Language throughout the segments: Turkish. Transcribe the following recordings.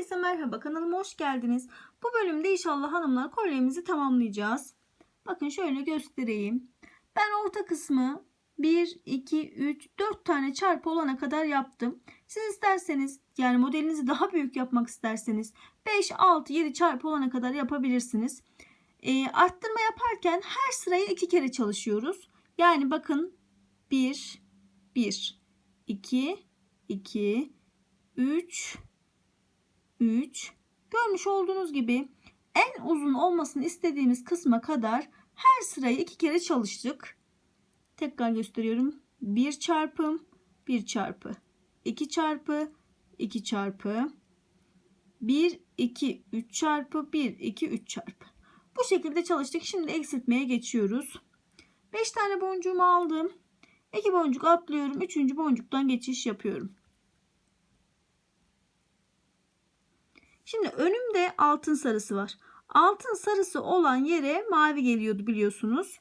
Herkese merhaba kanalıma hoş geldiniz. Bu bölümde inşallah hanımlar kolyemizi tamamlayacağız. Bakın şöyle göstereyim. Ben orta kısmı 1, 2, 3, 4 tane çarpı olana kadar yaptım. Siz isterseniz yani modelinizi daha büyük yapmak isterseniz 5, 6, 7 çarpı olana kadar yapabilirsiniz. E, arttırma yaparken her sırayı iki kere çalışıyoruz. Yani bakın 1, 1, 2, 2, 3, 3. Görmüş olduğunuz gibi en uzun olmasını istediğimiz kısma kadar her sırayı iki kere çalıştık. Tekrar gösteriyorum. 1 çarpım 1 çarpı 2 çarpı 2 çarpı 1 2 3 çarpı 1 2 3 çarpı. Bu şekilde çalıştık. Şimdi eksiltmeye geçiyoruz. 5 tane boncuğumu aldım. 2 boncuk atlıyorum. 3. boncuktan geçiş yapıyorum. Şimdi önümde altın sarısı var. Altın sarısı olan yere mavi geliyordu biliyorsunuz.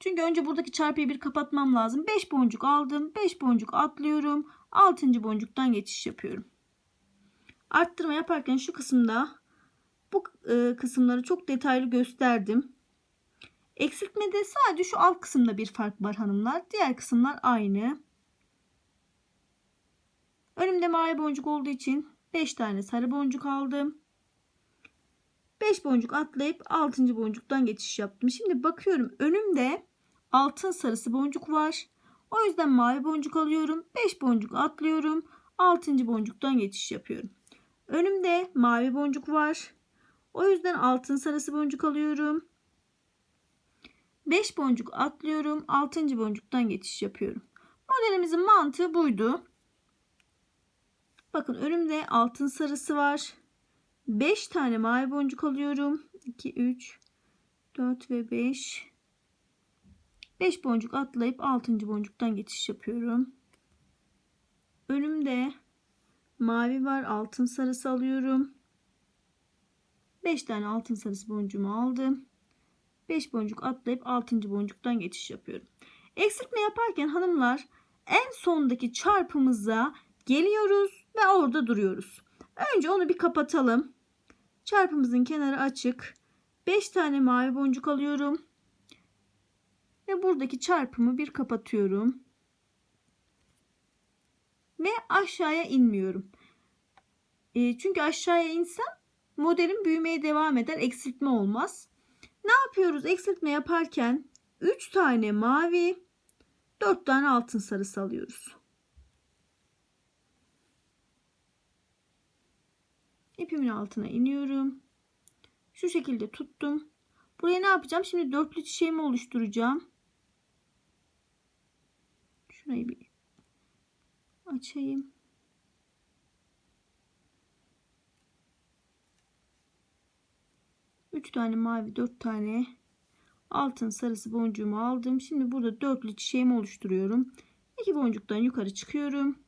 Çünkü önce buradaki çarpıyı bir kapatmam lazım. 5 boncuk aldım. 5 boncuk atlıyorum. 6. boncuktan geçiş yapıyorum. Arttırma yaparken şu kısımda bu e, kısımları çok detaylı gösterdim. Eksiltmede sadece şu alt kısımda bir fark var hanımlar. Diğer kısımlar aynı. Önümde mavi boncuk olduğu için 5 tane sarı boncuk aldım. 5 boncuk atlayıp 6. boncuktan geçiş yaptım. Şimdi bakıyorum önümde altın sarısı boncuk var. O yüzden mavi boncuk alıyorum. 5 boncuk atlıyorum. 6. boncuktan geçiş yapıyorum. Önümde mavi boncuk var. O yüzden altın sarısı boncuk alıyorum. 5 boncuk atlıyorum. 6. boncuktan geçiş yapıyorum. Modelimizin mantığı buydu. Bakın önümde altın sarısı var. 5 tane mavi boncuk alıyorum. 2, 3, 4 ve 5. 5 boncuk atlayıp 6. boncuktan geçiş yapıyorum. Önümde mavi var. Altın sarısı alıyorum. 5 tane altın sarısı boncuğumu aldım. 5 boncuk atlayıp 6. boncuktan geçiş yapıyorum. Eksiltme yaparken hanımlar en sondaki çarpımıza geliyoruz ve orada duruyoruz. Önce onu bir kapatalım. Çarpımızın kenarı açık. 5 tane mavi boncuk alıyorum. Ve buradaki çarpımı bir kapatıyorum. Ve aşağıya inmiyorum. E, çünkü aşağıya insem modelim büyümeye devam eder. Eksiltme olmaz. Ne yapıyoruz? Eksiltme yaparken 3 tane mavi, 4 tane altın sarısı alıyoruz. İpimin altına iniyorum. Şu şekilde tuttum. Buraya ne yapacağım? Şimdi dörtlü çiçeğimi oluşturacağım. Şurayı bir açayım. Üç tane mavi, dört tane altın sarısı boncuğumu aldım. Şimdi burada dörtlü çiçeğimi oluşturuyorum. İki boncuktan yukarı çıkıyorum.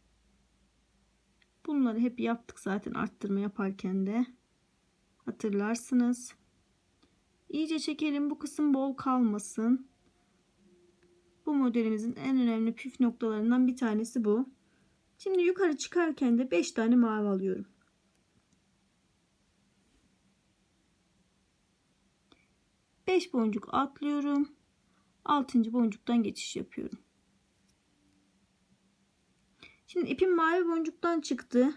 Bunları hep yaptık zaten arttırma yaparken de. Hatırlarsınız. İyice çekelim bu kısım bol kalmasın. Bu modelimizin en önemli püf noktalarından bir tanesi bu. Şimdi yukarı çıkarken de 5 tane mavi alıyorum. Beş boncuk atlıyorum. Altıncı boncuktan geçiş yapıyorum. Şimdi ipim mavi boncuktan çıktı.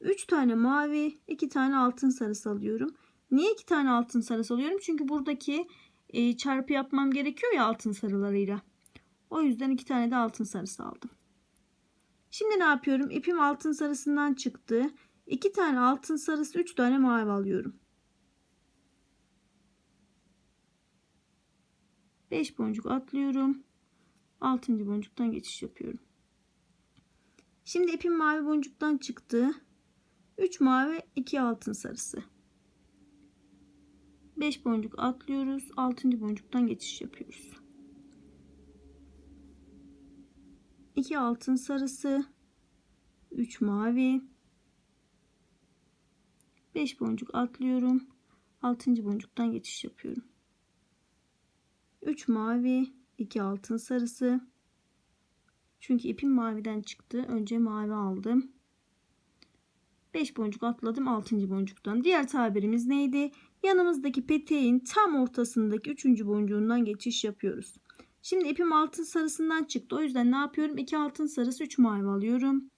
3 tane mavi, 2 tane altın sarısı alıyorum. Niye 2 tane altın sarısı alıyorum? Çünkü buradaki e, çarpı yapmam gerekiyor ya altın sarılarıyla. O yüzden 2 tane de altın sarısı aldım. Şimdi ne yapıyorum? İpim altın sarısından çıktı. 2 tane altın sarısı, 3 tane mavi alıyorum. 5 boncuk atlıyorum. 6. boncuktan geçiş yapıyorum. Şimdi ipim mavi boncuktan çıktı. 3 mavi 2 altın sarısı. 5 boncuk atlıyoruz. 6. boncuktan geçiş yapıyoruz. 2 altın sarısı. 3 mavi. 5 boncuk atlıyorum. 6. boncuktan geçiş yapıyorum. 3 mavi, 2 altın sarısı. Çünkü ipim maviden çıktı. Önce mavi aldım. 5 boncuk atladım 6. boncuktan. Diğer tabirimiz neydi? Yanımızdaki peteğin tam ortasındaki 3. boncuğundan geçiş yapıyoruz. Şimdi ipim altın sarısından çıktı. O yüzden ne yapıyorum? 2 altın sarısı 3 mavi alıyorum.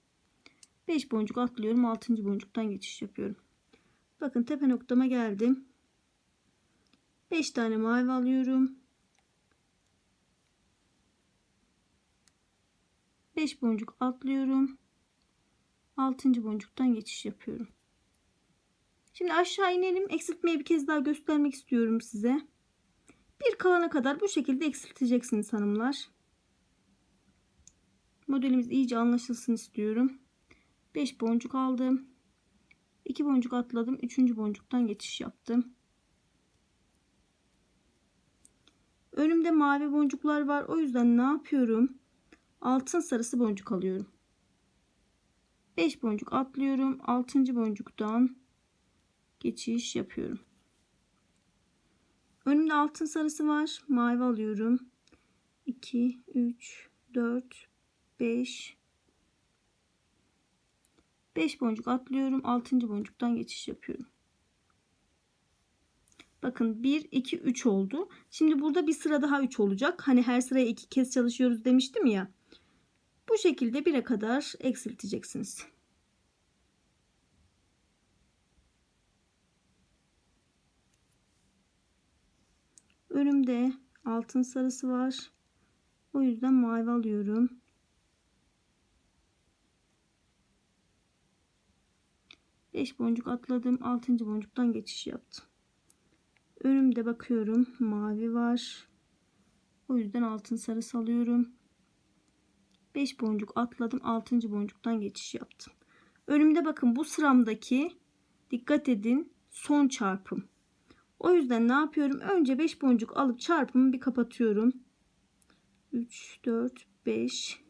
5 boncuk atlıyorum. 6. boncuktan geçiş yapıyorum. Bakın tepe noktama geldim. 5 tane mavi alıyorum. 5 boncuk atlıyorum. 6. boncuktan geçiş yapıyorum. Şimdi aşağı inelim. Eksiltmeyi bir kez daha göstermek istiyorum size. Bir kalana kadar bu şekilde eksilteceksiniz hanımlar. Modelimiz iyice anlaşılsın istiyorum. 5 boncuk aldım. 2 boncuk atladım. 3. boncuktan geçiş yaptım. Önümde mavi boncuklar var. O yüzden ne yapıyorum? Altın sarısı boncuk alıyorum. 5 boncuk atlıyorum. 6. boncuktan geçiş yapıyorum. Önümde altın sarısı var. Mavi alıyorum. 2, 3, 4, 5. 5 boncuk atlıyorum. 6. boncuktan geçiş yapıyorum. Bakın 1, 2, 3 oldu. Şimdi burada bir sıra daha 3 olacak. Hani her sıraya 2 kez çalışıyoruz demiştim ya. Bu şekilde 1'e kadar eksilteceksiniz. Önümde altın sarısı var. O yüzden mavi alıyorum. Beş boncuk atladım. Altıncı boncuktan geçiş yaptım. Önümde bakıyorum. Mavi var. O yüzden altın sarısı alıyorum. 5 boncuk atladım. 6. boncuktan geçiş yaptım. Önümde bakın bu sıramdaki dikkat edin son çarpım. O yüzden ne yapıyorum? Önce 5 boncuk alıp çarpımı bir kapatıyorum. 3, 4, 5.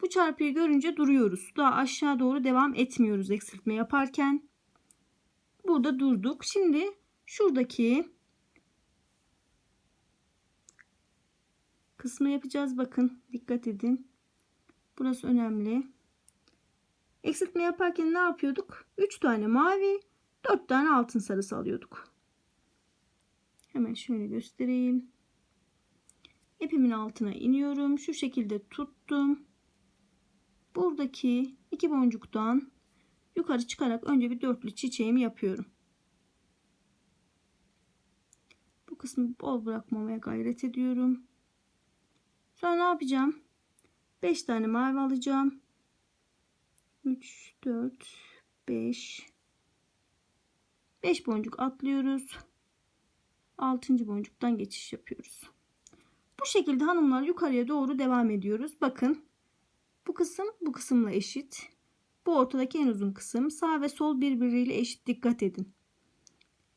Bu çarpıyı görünce duruyoruz. Daha aşağı doğru devam etmiyoruz eksiltme yaparken. Burada durduk. Şimdi şuradaki kısmı yapacağız. Bakın dikkat edin. Burası önemli. Eksiltme yaparken ne yapıyorduk? 3 tane mavi, 4 tane altın sarısı alıyorduk. Hemen şöyle göstereyim. İpimin altına iniyorum. Şu şekilde tuttum. Buradaki iki boncuktan yukarı çıkarak önce bir dörtlü çiçeğimi yapıyorum. Bu kısmı bol bırakmamaya gayret ediyorum. Sonra ne yapacağım? 5 tane mavi alacağım. 3, 4, 5. 5 boncuk atlıyoruz. 6. boncuktan geçiş yapıyoruz. Bu şekilde hanımlar yukarıya doğru devam ediyoruz. Bakın bu kısım bu kısımla eşit. Bu ortadaki en uzun kısım. Sağ ve sol birbiriyle eşit. Dikkat edin.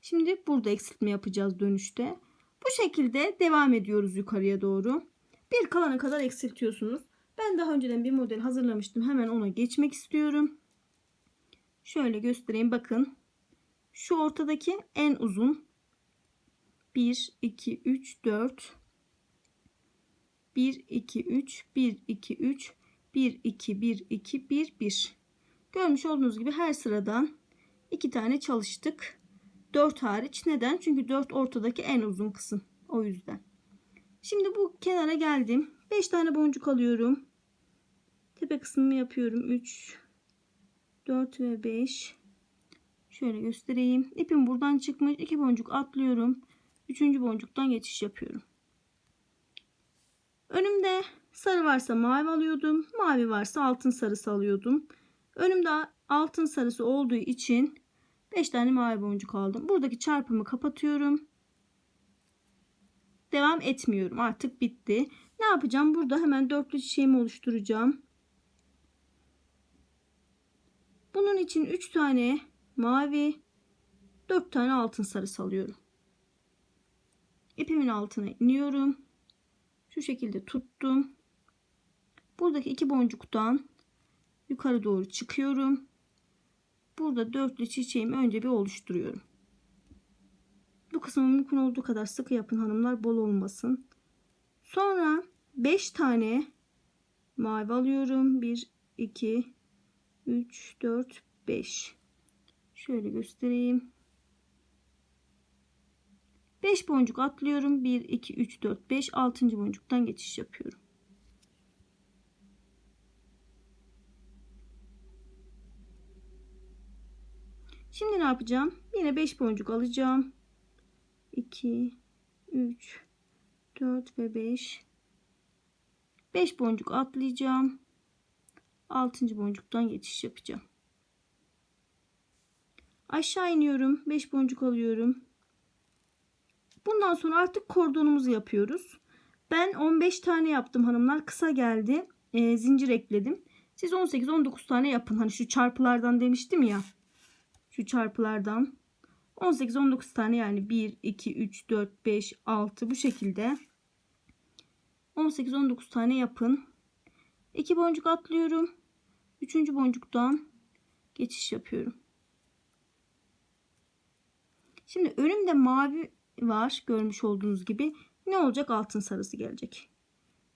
Şimdi burada eksiltme yapacağız dönüşte. Bu şekilde devam ediyoruz yukarıya doğru. Bir kalana kadar eksiltiyorsunuz. Ben daha önceden bir model hazırlamıştım. Hemen ona geçmek istiyorum. Şöyle göstereyim. Bakın. Şu ortadaki en uzun 1 2 3 4 1 2 3 1 2 3 1 2 1 2 1 1 Görmüş olduğunuz gibi her sıradan iki tane çalıştık. 4 hariç. Neden? Çünkü 4 ortadaki en uzun kısım. O yüzden. Şimdi bu kenara geldim. 5 tane boncuk alıyorum. Tepe kısmımı yapıyorum. 3 4 ve 5 Şöyle göstereyim. İpim buradan çıkmış. 2 boncuk atlıyorum. 3. boncuktan geçiş yapıyorum. Önümde sarı varsa mavi alıyordum. Mavi varsa altın sarısı alıyordum. Önümde altın sarısı olduğu için 5 tane mavi boncuk aldım. Buradaki çarpımı kapatıyorum. Devam etmiyorum. Artık bitti. Ne yapacağım? Burada hemen dörtlü çiçeğimi oluşturacağım. Bunun için 3 tane mavi, 4 tane altın sarısı alıyorum. İpimin altına iniyorum. Şu şekilde tuttum. Buradaki iki boncuktan yukarı doğru çıkıyorum. Burada dörtlü çiçeğimi önce bir oluşturuyorum. Bu kısmı mümkün olduğu kadar sıkı yapın hanımlar bol olmasın. Sonra 5 tane mavi alıyorum. 1 2 3 4 5. Şöyle göstereyim. 5 boncuk atlıyorum. 1, 2, 3, 4, 5. 6. boncuktan geçiş yapıyorum. Şimdi ne yapacağım? Yine 5 boncuk alacağım. 2, 3, 4 ve 5. 5 boncuk atlayacağım. 6. boncuktan geçiş yapacağım. Aşağı iniyorum. 5 boncuk alıyorum. Bundan sonra artık kordonumuzu yapıyoruz. Ben 15 tane yaptım hanımlar. Kısa geldi. E, zincir ekledim. Siz 18-19 tane yapın. Hani şu çarpılardan demiştim ya. Şu çarpılardan. 18-19 tane yani 1, 2, 3, 4, 5, 6 bu şekilde. 18-19 tane yapın. 2 boncuk atlıyorum. 3. boncuktan geçiş yapıyorum. Şimdi önümde mavi var görmüş olduğunuz gibi. Ne olacak? Altın sarısı gelecek.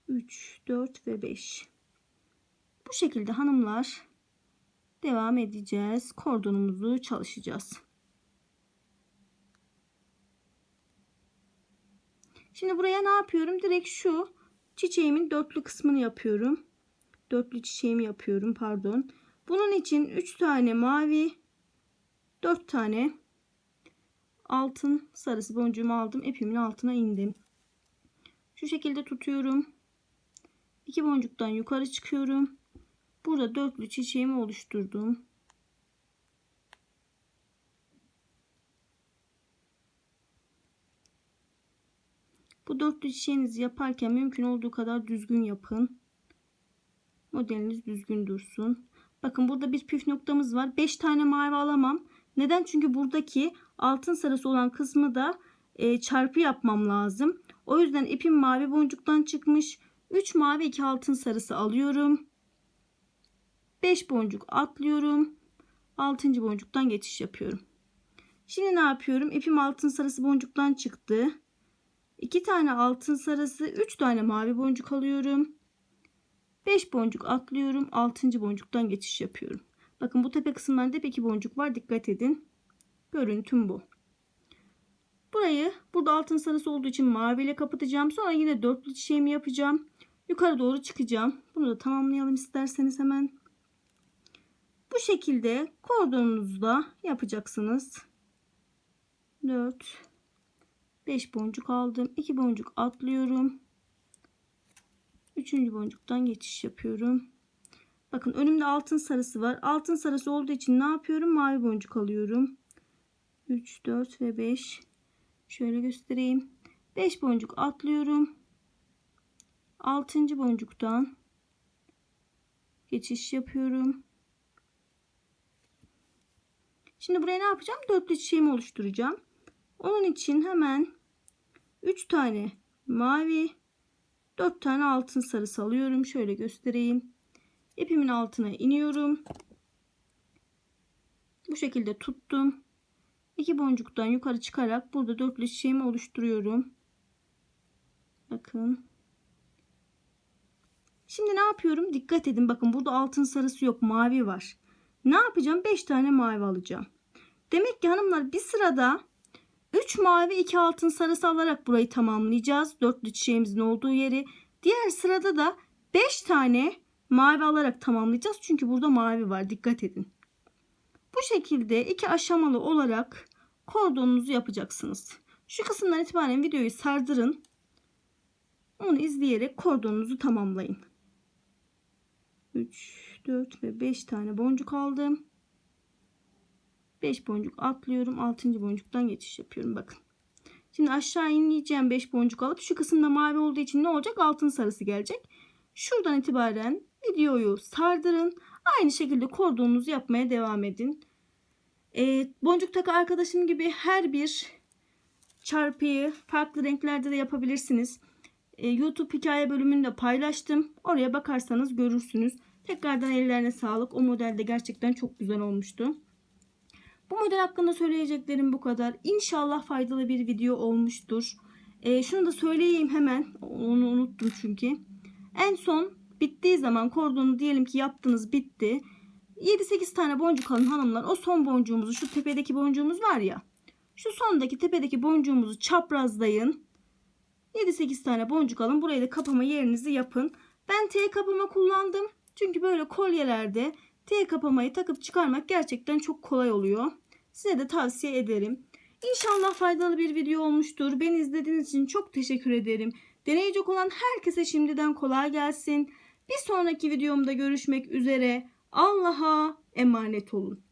3, 4 ve 5. Bu şekilde hanımlar devam edeceğiz. Kordonumuzu çalışacağız. Şimdi buraya ne yapıyorum? Direkt şu çiçeğimin dörtlü kısmını yapıyorum. Dörtlü çiçeğimi yapıyorum pardon. Bunun için 3 tane mavi 4 tane altın sarısı boncuğumu aldım. ipimin altına indim. Şu şekilde tutuyorum. 2 boncuktan yukarı çıkıyorum. Burada dörtlü çiçeğimi oluşturdum. Bu dörtlü çiçeğinizi yaparken mümkün olduğu kadar düzgün yapın. Modeliniz düzgün dursun. Bakın burada bir püf noktamız var. 5 tane mavi alamam. Neden? Çünkü buradaki altın sarısı olan kısmı da e, çarpı yapmam lazım. O yüzden ipim mavi boncuktan çıkmış. 3 mavi 2 altın sarısı alıyorum. 5 boncuk atlıyorum. 6. boncuktan geçiş yapıyorum. Şimdi ne yapıyorum? İpim altın sarısı boncuktan çıktı. 2 tane altın sarısı, 3 tane mavi boncuk alıyorum. 5 boncuk atlıyorum. 6. boncuktan geçiş yapıyorum. Bakın bu tepe kısımlarda hep 2 boncuk var. Dikkat edin. Görüntüm bu. Burayı burada altın sarısı olduğu için maviyle kapatacağım. Sonra yine dörtlü çiçeğimi yapacağım. Yukarı doğru çıkacağım. Bunu da tamamlayalım isterseniz hemen. Bu şekilde kordonunuzu da yapacaksınız. 4 5 boncuk aldım. 2 boncuk atlıyorum. 3. boncuktan geçiş yapıyorum. Bakın önümde altın sarısı var. Altın sarısı olduğu için ne yapıyorum? Mavi boncuk alıyorum. 3, 4 ve 5. Şöyle göstereyim. 5 boncuk atlıyorum. 6. boncuktan geçiş yapıyorum. Şimdi buraya ne yapacağım? Dörtlü çiçeğimi oluşturacağım. Onun için hemen 3 tane mavi 4 tane altın sarısı alıyorum. Şöyle göstereyim. İpimin altına iniyorum. Bu şekilde tuttum. 2 boncuktan yukarı çıkarak burada dörtlü çiçeğimi oluşturuyorum. Bakın. Şimdi ne yapıyorum? Dikkat edin. Bakın burada altın sarısı yok. Mavi var. Ne yapacağım? 5 tane mavi alacağım. Demek ki hanımlar bir sırada 3 mavi 2 altın sarısı alarak burayı tamamlayacağız. Dörtlü çiçeğimizin olduğu yeri. Diğer sırada da 5 tane mavi alarak tamamlayacağız. Çünkü burada mavi var. Dikkat edin. Bu şekilde iki aşamalı olarak kordonunuzu yapacaksınız. Şu kısımdan itibaren videoyu sardırın. Onu izleyerek kordonunuzu tamamlayın. 3, 4 ve 5 tane boncuk aldım. 5 boncuk atlıyorum. 6. boncuktan geçiş yapıyorum. Bakın. Şimdi aşağı inleyeceğim 5 boncuk alıp şu kısımda mavi olduğu için ne olacak? Altın sarısı gelecek. Şuradan itibaren videoyu sardırın. Aynı şekilde kordonunuzu yapmaya devam edin. E, boncuk takı arkadaşım gibi her bir çarpıyı farklı renklerde de yapabilirsiniz. E, YouTube hikaye bölümünü de paylaştım. Oraya bakarsanız görürsünüz. Tekrardan ellerine sağlık. O model de gerçekten çok güzel olmuştu. Bu model hakkında söyleyeceklerim bu kadar. İnşallah faydalı bir video olmuştur. E, şunu da söyleyeyim hemen. Onu unuttum çünkü. En son bittiği zaman kordonu diyelim ki yaptınız bitti. 7-8 tane boncuk alın hanımlar. O son boncuğumuzu şu tepedeki boncuğumuz var ya. Şu sondaki tepedeki boncuğumuzu çaprazlayın. 7-8 tane boncuk alın. Burayı da kapama yerinizi yapın. Ben T kapama kullandım. Çünkü böyle kolyelerde T kapamayı takıp çıkarmak gerçekten çok kolay oluyor. Size de tavsiye ederim. İnşallah faydalı bir video olmuştur. Beni izlediğiniz için çok teşekkür ederim. Deneyecek olan herkese şimdiden kolay gelsin. Bir sonraki videomda görüşmek üzere. Allah'a emanet olun.